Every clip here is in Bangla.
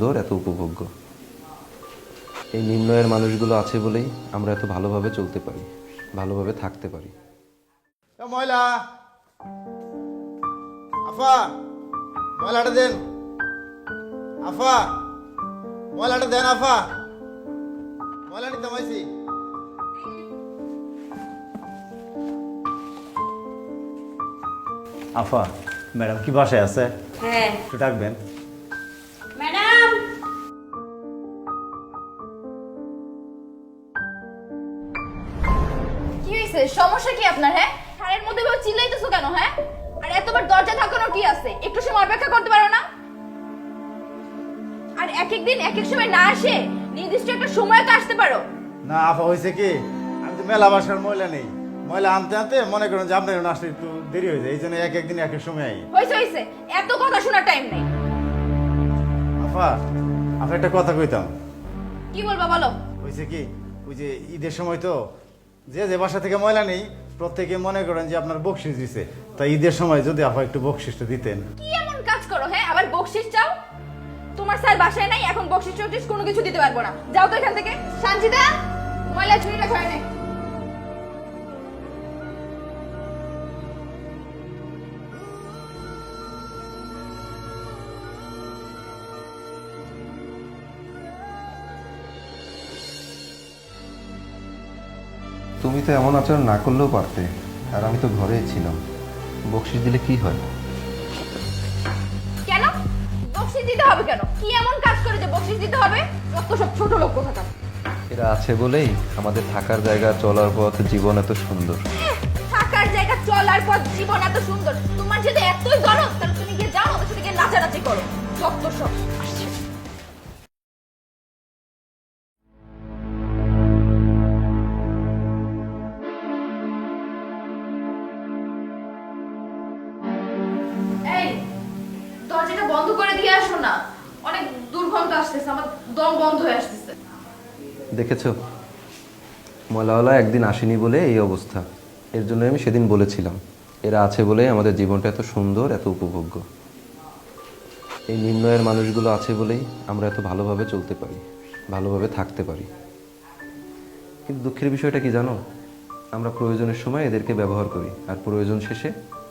সুন্দর এত উপভোগ্য। এই নিম্নয়ের মানুষগুলো আছে বলেই আমরা এত ভালোভাবে চলতে পারি ভালোভাবে থাকতে পারি। ময়লা! আফা! ময়লাটা দেন। আফা! ময়লাটা দেন আফা! ময়লা নিতে মাইছি। আফা ম্যাডাম কি বাসায় আছে? হ্যাঁ। একটু ডাকবেন। হয়েছে সমস্যা কি আপনার হ্যাঁ? ঘরের মধ্যে ভাবে চিল্লাইতেছো কেন হ্যাঁ? আর এতবার দরজা থাকানোর কি আছে? একটু সময় অপেক্ষা করতে পারো না? আর এক এক দিন এক এক সময় না আসে নির্দিষ্ট একটা সময় তো আসতে পারো। না আফা হয়েছে কি? আমি তো মেলা বাসার ময়লা নেই। ময়লা আনতে আনতে মনে করেন যে আপনার আসতে একটু দেরি হয়ে যায় এই জন্য এক একদিন এক এক সময় আই। হয়েছে হয়েছে। এত কথা শোনার টাইম নেই। আফা আফা একটা কথা কইতাম। কি বলব বলো? হয়েছে কি? ওই যে ঈদের সময় তো যে যে বাসা থেকে ময়লা নেই, প্রত্যেকে মনে করেন যে আপনার বকশিস দিছে। তাই ঈদের সময় যদি আপা একটু বকশিসটা দিতেন। কি এমন কাজ করো হ্যাঁ? আবার বকশিস চাও? তোমার স্যার বাসায় নাই, এখন বকশিস টকশিস কোনো কিছু দিতে পারব না। যাও তো এখান থেকে। সানজিদা ময়লা ঝুড়িটা ঘরে নে। তুমি তো এমন আচরণ না করলেও পারতে আর আমি তো ঘরেই ছিলাম। বকশিস দিলে কি হয়? কেন? বকশিস দিতে হবে কেন? কি এমন কাজ করে যে বকশিস দিতে হবে? যত সব ছোট লোক কোথাকার। এরা আছে বলেই আমাদের থাকার জায়গা চলার পথ জীবন এত সুন্দর। থাকার জায়গা চলার পর জীবন এত সুন্দর। তোমার যদি এতই গরম তাহলে তুমি গিয়ে যাও ওদের সাথে গিয়ে নাচানাচি করো। যত সব। বন্ধ করে দিয়ে আসো না। অনেক দুর্গন্ধ আসতেছে, আমার দম বন্ধ হয়ে আসতেছে। দেখেছ? ময়লাওয়ালা একদিন আসেনি বলে এই অবস্থা। এর জন্য আমি সেদিন বলেছিলাম, এরা আছে বলেই আমাদের জীবনটা এত সুন্দর, এত উপভোগ্য। এই নিম্নয়ের মানুষগুলো আছে বলেই আমরা এত ভালোভাবে চলতে পারি, ভালোভাবে থাকতে পারি। কিন্তু দুঃখের বিষয়টা কি জানো? আমরা প্রয়োজনের সময় এদেরকে ব্যবহার করি, আর প্রয়োজন শেষে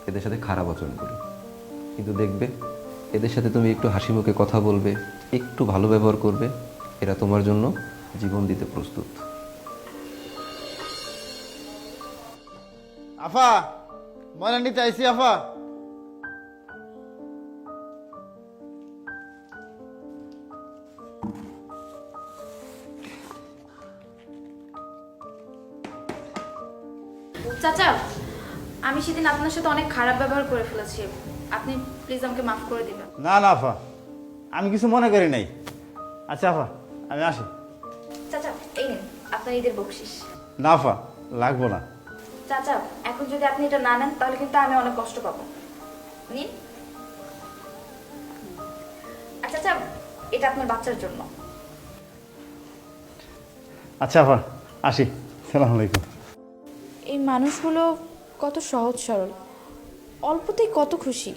এদের সাথে খারাপ আচরণ করি। কিন্তু দেখবে এদের সাথে তুমি একটু হাসি মুখে কথা বলবে একটু ভালো ব্যবহার করবে এরা তোমার জন্য জীবন দিতে প্রস্তুত। আফা নিতে আইসি আফা। চাচা আমি সেদিন আপনার সাথে অনেক খারাপ ব্যবহার করে ফেলেছি। আপনি প্লিজ আমাকে মাফ করে দিবেন। না না আফা। আমি কিছু মনে করি নাই। আচ্ছা আফা আমি আসি। চাচা এই নিন আপনার ঈদের বকশিস। না আফা লাগবো না। চাচা এখন যদি আপনি এটা না নেন তাহলে কিন্তু আমি অনেক কষ্ট পাবো। নিন। আচ্ছা আচ্ছা এটা আপনার বাচ্চার জন্য। আচ্ছা আফা আসি। সালাম আলাইকুম। এই মানুষগুলো কত সহজ সরল অল্পতেই কত খুশি।